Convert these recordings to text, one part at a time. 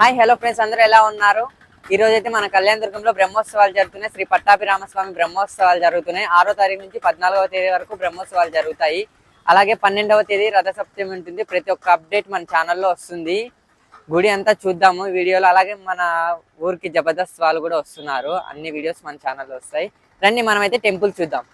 Hi hello friends అందరూ ఎలా ఉన్నారు? ఈ రోజు అయితే మన కళ్యాణదుర్గంలో బ్రహ్మోత్సవాలు జరుగుతున్నాయి. శ్రీ పట్టాభిరామస్వామి బ్రహ్మోత్సవాలు జరుగుతున్నాయి. ఆరో తారీఖు నుంచి పద్నాలుగవ తేదీ వరకు బ్రహ్మోత్సవాలు జరుగుతాయి. అలాగే పన్నెండవ తేదీ రథసప్తమి ఉంటుంది. ప్రతి ఒక్క అప్డేట్ మన ఛానల్లో వస్తుంది. గుడి అంతా చూద్దాము. వీడియోలో అలాగే మన ఊరికి జబర్దస్త్ వాళ్ళు కూడా వస్తున్నారు. అన్ని వీడియోస్ మన ఛానల్లో వస్తాయి. రండి మనమైతే టెంపుల్ చూద్దాం.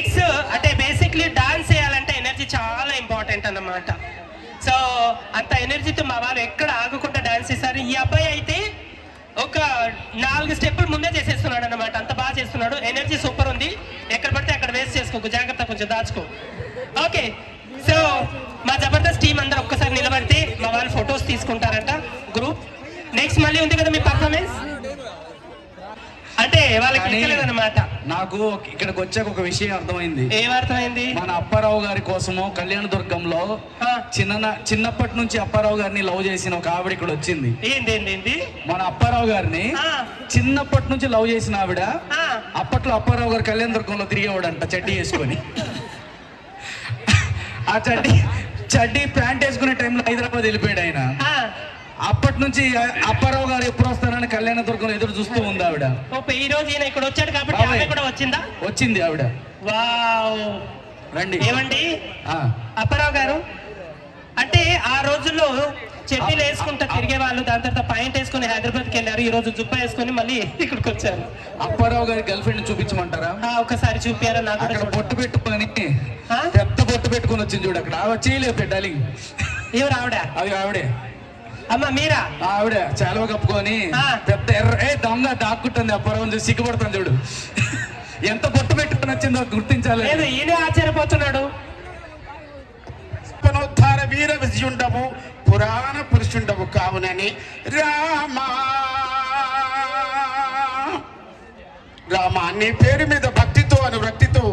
నెక్స్ట్ అంటే బేసిక్లీ డాన్స్ చేయాలంటే ఎనర్జీ చాలా ఇంపార్టెంట్ అన్నమాట. సో అంత ఎనర్జీతో మా వాళ్ళు ఎక్కడ ఆగకుండా డాన్స్ చేస్తారు ఈ అబ్బాయి అయితే ఒక నాలుగు స్టెప్పులు ముందే చేసేస్తున్నాడు అనమాట అంత బాగా చేస్తున్నాడు. ఎనర్జీ సూపర్ ఉంది. ఎక్కడ పడితే అక్కడ వేస్ట్ చేసుకోకు జాగ్రత్త కొంచెం దాచుకో. ఓకే సో మా జబర్దస్త్ టీం అందరూ ఒక్కసారి నిలబడితే మా వాళ్ళు ఫొటోస్ తీసుకుంటారంట. గ్రూప్ నెక్స్ట్ మళ్ళీ ఉంది కదా మీ పర్ఫార్మెన్స్ అంటే వాళ్ళకి నాకు ఇక్కడికి వచ్చాక ఒక విషయం అర్థమైంది. ఏమర్థమైంది? మన అప్పారావు గారి కోసము కళ్యాణదుర్గంలో ఆ, చిన్న చిన్నప్పటి నుంచి అప్పారావు గారిని లవ్ చేసిన ఒక ఆవిడ ఇక్కడ వచ్చింది. ఏంది మన అప్పారావు గారిని చిన్నప్పటి నుంచి లవ్ చేసిన ఆవిడ అప్పట్లో అప్పారావు గారు కళ్యాణదుర్గంలో తిరిగేవాడంట చడ్డీ వేసుకొని. ఆ చడ్డీ చడ్డీ ప్యాంట్ వేసుకునే టైంలో హైదరాబాద్ వెళ్ళిపోయాడు ఆయన. అప్పటి నుంచి అప్పారావు గారు ఎప్పుడు వస్తారని కళ్యాణదుర్గంలో ఎదురు చూస్తూ ఉంది ఆవిడ. ఈ రోజు ఈయన ఇక్కడ వచ్చాడు కాబట్టి. ఆమె కూడా వచ్చిందా? వచ్చింది ఆవిడ. రండి. ఏమండి? అప్పారావు గారు అంటే ఆ రోజుల్లో చెడ్డీలు వేసుకుంటా తిరిగే వాళ్ళు దాని తర్వాత పాయింట్ వేసుకుని హైదరాబాద్కి వెళ్ళారు ఈ రోజు జుబ్బా వేసుకొని మళ్ళీ ఇక్కడికి వచ్చారు. అప్పారావు గారి గర్ల్ ఫ్రెండ్ చూపించమంటారా? ఆ, ఒకసారి చూపారా? నాకు. బొట్టు పెట్టుకొని? పెద్ద బొట్టు పెట్టుకొని వచ్చింది చూడు అక్కడ. ఆవిడ చేయలేదు పెట్టాలి ఎవరు ఆవిడ? అది ఆవిడే. అమ్మ మీరా? ఆ ఆవిడ చాలువ కప్పుకొని ఆ. పెద్ద ఎర్ర దొంగ దాక్కుంటుంది అప్పారావు చూసి సిగ్గుపడుతుంది చూడు. ఎంత బొట్టు పెట్టుకొని వచ్చిందో గుర్తించాలి. లేదు ఈయనే ఆశ్చర్యపోతున్నాడు. పునరుద్ధార వీర విజయుండము పురాణ పురుషుండము కావునని రామా. రామా నీ పేరు మీద భక్తితో అని భక్తితో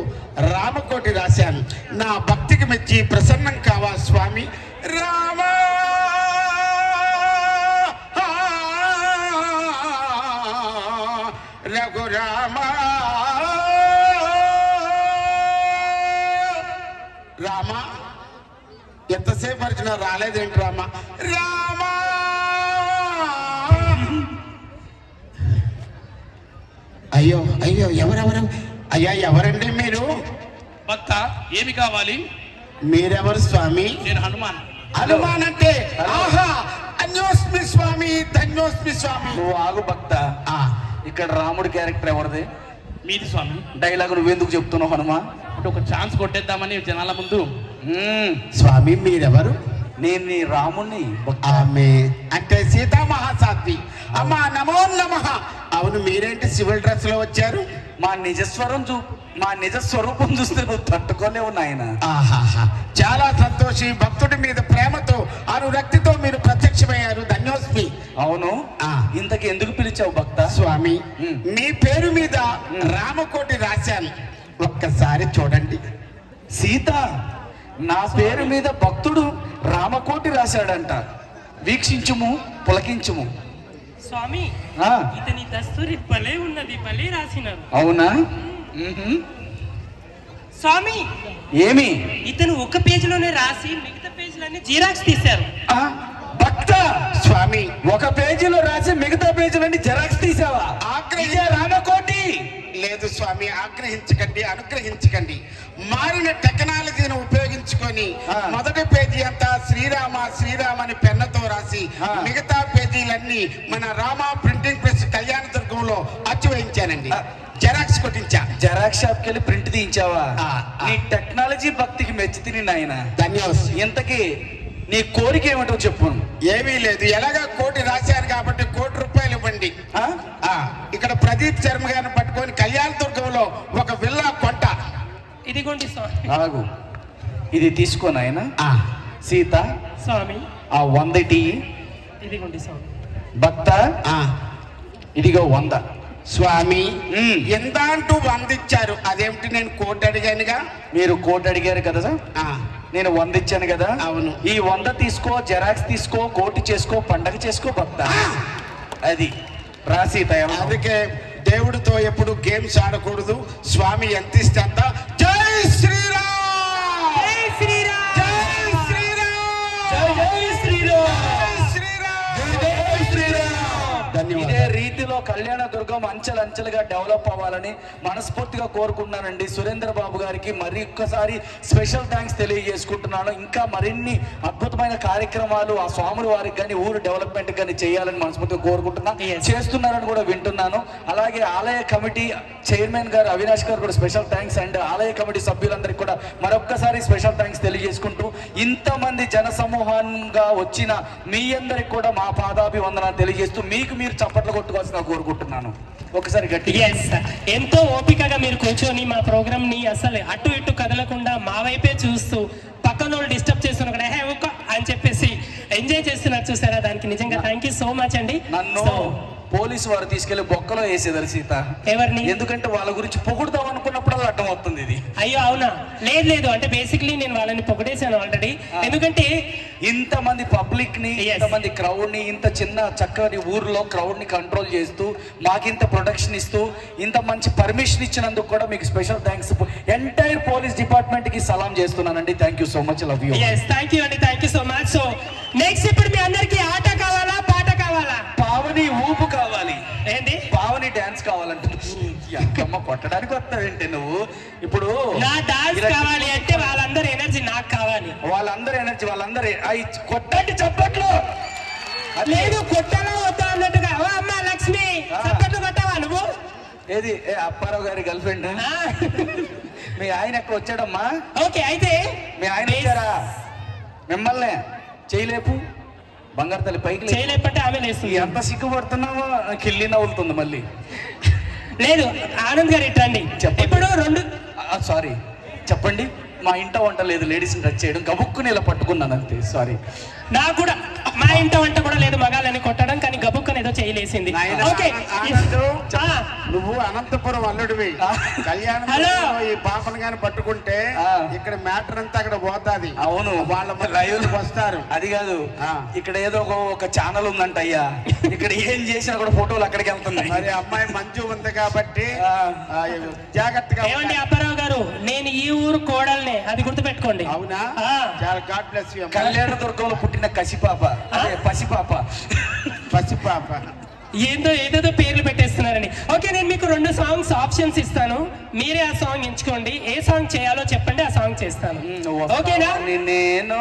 రామకోటి రాశాను. నా భక్తికి మెచ్చి ప్రసన్నం కావా స్వామి? రామా. రఘురామా రామా ఎంతసేపు అరిచినా రాలేదేంటి రామా? రామా! అయ్యో అయ్యో ఎవరెవరు? అయ్యా ఎవరండి మీరు? భక్త ఏమి కావాలి? మీరెవరు స్వామి? నేను హనుమాన్. హనుమాన్ అంటే ఆహా! అన్యోస్మి స్వామి ధన్యోస్మి స్వామి. నువ్వు ఆగు భక్త. ఆ, ఇక్కడ రాముడి క్యారెక్టర్ ఎవరిది? మీది స్వామి. డైలాగ్ నువ్వెందుకు చెప్తున్నావు హనుమా? అంటే ఒక ఛాన్స్ కొట్టేద్దామని జనాల ముందు. స్వామి మీరెవరు? నేను నీ రాముణ్ణి. ఆమె అంటే సీతా మహాసాధ్వి అమ్మా నమో నమ. అవును మీరేంటి సివిల్ డ్రెస్లో వచ్చారు? మా నిజస్వరం చూ మా నిజ స్వరూపం చూస్తే నువ్వు తట్టుకోలేవు నాయన. ఆహాహా. చాలా సంతోషి భక్తుడి మీద ప్రేమతో అనురక్తితో మీరు ప్రత్యక్షమయ్యారు. ధన్యోస్మి. అవును? ఆ. ఇంతకి ఎందుకు పిలిచావు భక్త? స్వామి. మీ పేరు మీద రామకోటి రాశాను. ఒక్కసారి చూడండి. సీత నా పేరు మీద భక్తుడు రామకోటి రాశాడంట. వీక్షించుము పులకించుము. స్వామి ఆ, ఇతని దస్తూరి భలే ఉన్నది భలే రాసినారు. అవునా. స్వామి ఏమి? ఇతను ఒక పేజీలోనే రాసి మిగతా పేజీలన్నీ జీరాక్స్ తీశారు. ఒక పేజీలో రాసి మిగతా పేజీలన్నీ జెరాక్స్ తీసావా ఆగ్రహి- ఇదే రామకోటి లేదు స్వామి ఆగ్రహించకండి అనుగ్రహించకండి మారిన టెక్నాలజీని ఉపయోగించుకొని. మొదటి పేజీ అంతా శ్రీరామ శ్రీరామ అని పెన్నతో రాసి. మిగతా పేజీలన్నీ మన రామ ప్రింటింగ్ ప్రెస్ కళ్యాణ దుర్గంలో అచ్చు వేయించానండి ఆ. జెరాక్స్ కొట్టించా జెరాక్స్ షాప్కి వెళ్ళి ప్రింట్ తీయించావా. నీ టెక్నాలజీ భక్తికి మెచ్చి తిని నాయన ధన్యవాదం ఇంతకీ నీ కోరిక ఏమిటో చెప్పు. ఏమీ లేదు. ఎలాగా కోటి రాశారు కాబట్టి కోటి రూపాయలు ఇవ్వండి. ఆ? ఆ, ఇక్కడ ప్రదీప్ శర్మ గారిని పట్టుకొని కళ్యాణ దుర్గంలో ఒక విల్లా కొంట. ఇదిగోండి స్వామి. ఆగు. ఇది తీసుకో నాయన. ఆ, సీత. స్వామి. ఆ వందటి ఇదిగోండి స్వామి. భక్త. ఆ. ఇదిగో వంద. స్వామి. ఎంత అంటూ వందిచ్చారు అదేమిటి నేను కోటి అడిగానుగా? మీరు కోట్ అడిగారు కదా ఆ, నేను వంద ఇచ్చాను కదా. అవును. ఈ వంద తీసుకో జెరాక్స్ తీసుకో కోటి చేసుకో పండగ చేసుకో భక్త. అది రాసి తయారు. అందుకే దేవుడితో ఎప్పుడు గేమ్స్ ఆడకూడదు. స్వామి ఎంత ఇస్తే అంత కళ్యాణ దుర్గం అంచెలంచెలుగా డెవలప్ అవ్వాలని మనస్ఫూర్తిగా కోరుకుంటున్నానండి. సురేంద్ర బాబు గారికి మరి ఒక్కసారి స్పెషల్ థ్యాంక్స్ తెలియజేసుకుంటున్నాను. ఇంకా మరిన్ని అద్భుతమైన కార్యక్రమాలు ఆ స్వాముల వారికి కానీ ఊరు డెవలప్మెంట్ కానీ చేయాలని మనస్ఫూర్తిగా కోరుకుంటున్నా. Yes. చేస్తున్నారని కూడా వింటున్నాను. అలాగే ఆలయ కమిటీ చైర్మన్ గారు అవినాష్ గారు కూడా స్పెషల్ థ్యాంక్స్ అండ్ ఆలయ కమిటీ సభ్యులందరికీ కూడా మరొక్కసారి స్పెషల్ థ్యాంక్స్ తెలియజేసుకుంటూ ఇంతమంది జన సమూహంగా వచ్చిన మీ అందరికి కూడా మా పాదాభివందనాలు తెలియజేస్తూ మీకు మీరు చప్పట్లు కొట్టుకోవాల్సిన కోరుకుంటున్నాను. ఒకసారి గట్టిగా ఎంతో ఓపికగా మీరు కూర్చొని మా ప్రోగ్రామ్ని అసలు అటు ఇటు కదలకుండా మా వైపే చూస్తూ పక్కన వాళ్ళు డిస్టర్బ్ చేస్తున్నా హే అని చెప్పేసి ఎంజాయ్ చేస్తున్నారు చూసారా? దానికి నిజంగా థ్యాంక్ యూ సో మచ్ అండి. నన్ను పోలీసు వారు తీసుకెళ్ళి బొక్కలో వేసేదారు సీత. ఎవరిని? ఎందుకంటే వాళ్ళ గురించి పొగుడుదాం అనుకున్నప్పుడు అర్థం అవుతుంది ఇది. అయ్యో అవునా? లేదు లేదు. అంటే బేసిక్లీ నేను వాళ్ళని పొగిడేశాను ఆల్రెడీ ఎందుకంటే ఇంతమంది పబ్లిక్ని. ఇంతమంది క్రౌడ్ని ఇంత చిన్న చక్కని ఊర్లో క్రౌడ్ని కంట్రోల్ చేస్తూ మాకింత ప్రొటెక్షన్ ఇస్తూ ఇంత మంచి పర్మిషన్ ఇచ్చినందుకు కూడా మీకు స్పెషల్ థ్యాంక్స్ ఎంటైర్ పోలీస్ డిపార్ట్మెంట్కి సలాం చేస్తున్నానండి. Thank you so much love you thank you అండి. Thank you so much so next ఇప్పుడు మీ అందరికి ఆట కావాలా కావాలా? పావని ఊపు కావాలి. ఏంటి? పావని డాన్స్ కావాలంటే అక్కమ్మ కొట్టడానికి వస్తావేంటి నువ్వు? ఇప్పుడు నా డాన్స్ కావాలి అంటే వాళ్ళందరి ఎనర్జీ నాకు కావాలి. వాళ్ళందరూ ఎనర్జీ వాళ్ళందరూ అయి కొట్టండి చప్పట్లు. లేదు కొట్టాలా వద్దా అన్నట్టుగా. ఓ అమ్మ లక్ష్మి. చప్పట్లు కొట్టావా నువ్వు? ఏది? ఏ అప్పారావు గారి గర్ల్ ఫ్రెండ్. మీ ఆయన ఎక్కడ వచ్చాడమ్మా? ఓకే అయితే మీ ఆయన వచ్చారా? మిమ్మల్ని చేయలేపు. బంగారు తల్లి పైకి లేపు. చేయలేపంటే ఆమె లేస్తుంది. ఎంత సిగ్గుపడుతున్నావో? కిల్లి నవ్వులుతుంది మళ్ళీ. లేదు ఆనంద్ గారు చెప్పండి. ఇప్పుడు రెండు సారీ. చెప్పండి. మా ఇంట వంట లేదు లేడీస్ని టచ్ చేయడం. గబుక్కుని ఇలా పట్టుకున్నాను అంతే సారీ. నాకు కూడా మా ఇంట వంట కూడా లేదు మగాలని కొట్టడం కానీ గబుక్కని ఏదో చేయలేసింది. ఓకే నువ్వు అనంతపురం అల్లుడివి. కళ్యాణ. ఈ పాపను గాని పట్టుకుంటే. ఇక్కడ మ్యాటర్ అంతా అక్కడ పోతాది. అవును. వాళ్ళ లైవ్ లైవ్ వస్తారు. అది కాదు. ఇక్కడ ఏదో ఒక ఛానల్ ఉందంట అయ్యా. ఇక్కడ ఏం చేసినా కూడా ఫోటోలు అక్కడికి వెళ్తున్నాయి. మరి అమ్మాయి మంజు ఉంది కాబట్టి జాగ్రత్తగా ఏమండి. అప్పారావు గారు నేను ఈ ఊరు కోడల్నే అది గుర్తుపెట్టుకోండి. అవునా. చాలా గాడ్ బ్లెస్ యూ కళ్యాణ దుర్గంలో పుట్టిన కసిపాప. అదే పసిపాప. పసి పాప ఏందో ఏదేదో పేర్లు పెట్టేస్తున్నారని. ఓకే నేను మీకు రెండు సాంగ్స్ ఆప్షన్స్ ఇస్తాను. మీరే ఆ సాంగ్ ఎంచుకోండి. ఏ సాంగ్ చేయాలో చెప్పండి ఆ సాంగ్ చేస్తాను. ఓకేనా? నేను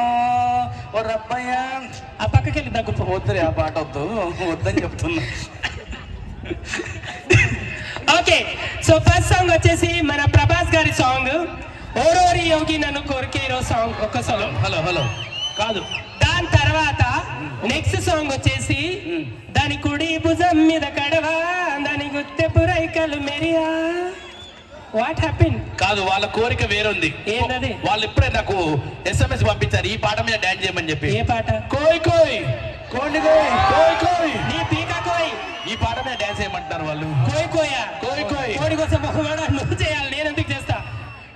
ఓ రబ్బయ్య. ఆ పక్కకి వెళ్ళి దగ్గు వద్దురే ఆ పాట వద్దు. వద్దని చెప్తున్నా. ఓకే సో ఫస్ట్ సాంగ్ వచ్చేసి మన ప్రభాస్ గారి సాంగ్ ఓరోరి యోగి నన్ను కోరికే సాంగ్ ఒక సాంగ్ హలో హలో. కాదు. దాని తర్వాత నెక్స్ట్ సాంగ్ వచ్చేసి దాని కుడి భుజం మీద కడవా దాని గుత్తె పురైకలు మెరియా. వాట్ హ్యాపెన్ కాదు వాళ్ళ కోరిక వేరుంది. ఏంటది? వాళ్ళు ఇప్పుడే నాకు ఎస్ఎంఎస్ పంపించారు ఈ పాట మీద డాన్స్ చేయమని చెప్పి. ఏ పాట? కోయ్ కోయ్! కోండి కోయ్, కోయ్ కోయ్. నీ పీక కోయ్! ఈ పాట మీద డాన్స్ చేయమంటారు వాళ్ళు. కోయ్ కోయా? కోయ్ కోయ్. కోడి కోసం మొహమాట నువ్వు చేయాలి నేను ఎందుకు చేస్తా?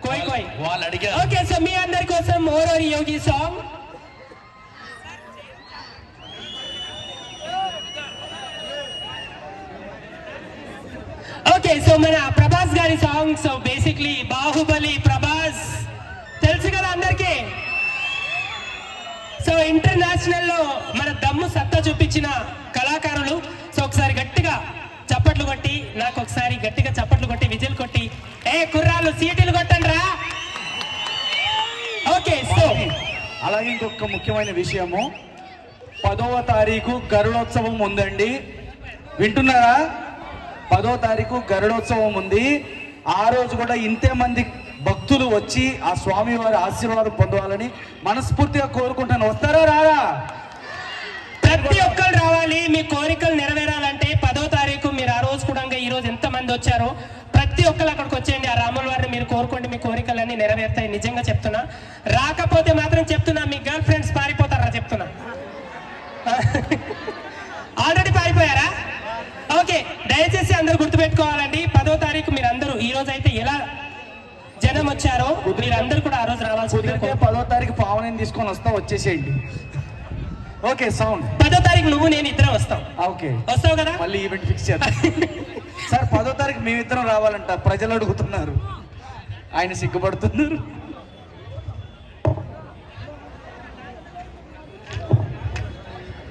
కోయ్ కోయ్! వాళ్ళు అడిగారు. ఓకే సో మీ అందరి కోసం Orori Yogi song okay so మన ప్రభాస్ గారి సాంగ్స్ బేసిక్లీ బాహుబలి ప్రభాస్. తెలుసు కదా అందరికీ? సో ఇంటర్నేషనల్లో మన దమ్ము సత్తా చూపించిన కళాకారులు సో ఒకసారి గట్టిగా చప్పట్లు కొట్టి నాకు ఒకసారి గట్టిగా చప్పట్లు కొట్టి విజిల్ కొట్టి ఏ కుర్రాళ్ళు సీటీలు కొట్టండి రా ఓకే సో అలాగే ఇంకొక ముఖ్యమైన విషయము. పదవ తారీఖు గరుడోత్సవం ఉందండి. వింటున్నారా? పదో తారీఖు గరుడోత్సవం ఉంది. ఆ రోజు కూడా ఇంతే మంది భక్తులు వచ్చి ఆ స్వామి వారి ఆశీర్వాదం పొందవాలని మనస్ఫూర్తిగా కోరుకుంటాను. వస్తారా రారా? ప్రతి ఒక్కరు రావాలి. మీ కోరికలు నెరవేరాలంటే పదో తారీఖు మీరు ఆ రోజు కూడా ఈ రోజు ఎంత మంది వచ్చారో ప్రతి ఒక్కరు అక్కడికి వచ్చేయండి. ఆ రాముల వారిని మీరు కోరుకోండి. మీ కోరికలన్నీ నెరవేరుతాయి. నిజంగా చెప్తున్నా. రాకపోతే మాత్రం చెప్తున్నా మీ గర్ల్ ఫ్రెండ్స్ పారిపోతారా చెప్తున్నా ఆల్రెడీ పారిపోయారా ఓకే దయచేసి అందరూ గుర్తుపెట్టుకోవాలండి పదో తారీఖు మీరు అందరూ ఈ రోజు అయితే ఎలా జనం వచ్చారో మీరందరూ కూడా ఆ రోజు రావాల్సి పదో తారీఖు పావని తీసుకొని వస్తా వచ్చేసేయండి. Okay sound. పదో తారీఖు నువ్వు నేను ఇద్దరం వస్తాం. ఓకే. వస్తావు కదా? మళ్ళీ ఈవెంట్ ఫిక్స్ చేద్దాం. సార్ పదో తారీఖు మేమిద్దరం రావాలంట ప్రజలు అడుగుతున్నారు. ఆయన సిగ్గుపడుతున్నారు.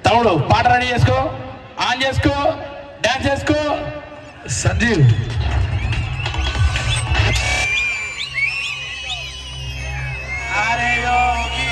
తమ్ముడు పాట రెడీ చేసుకో ఆన్ చేసుకో డాన్స్ చేసుకో. సంజీవ్. Hare Yogi.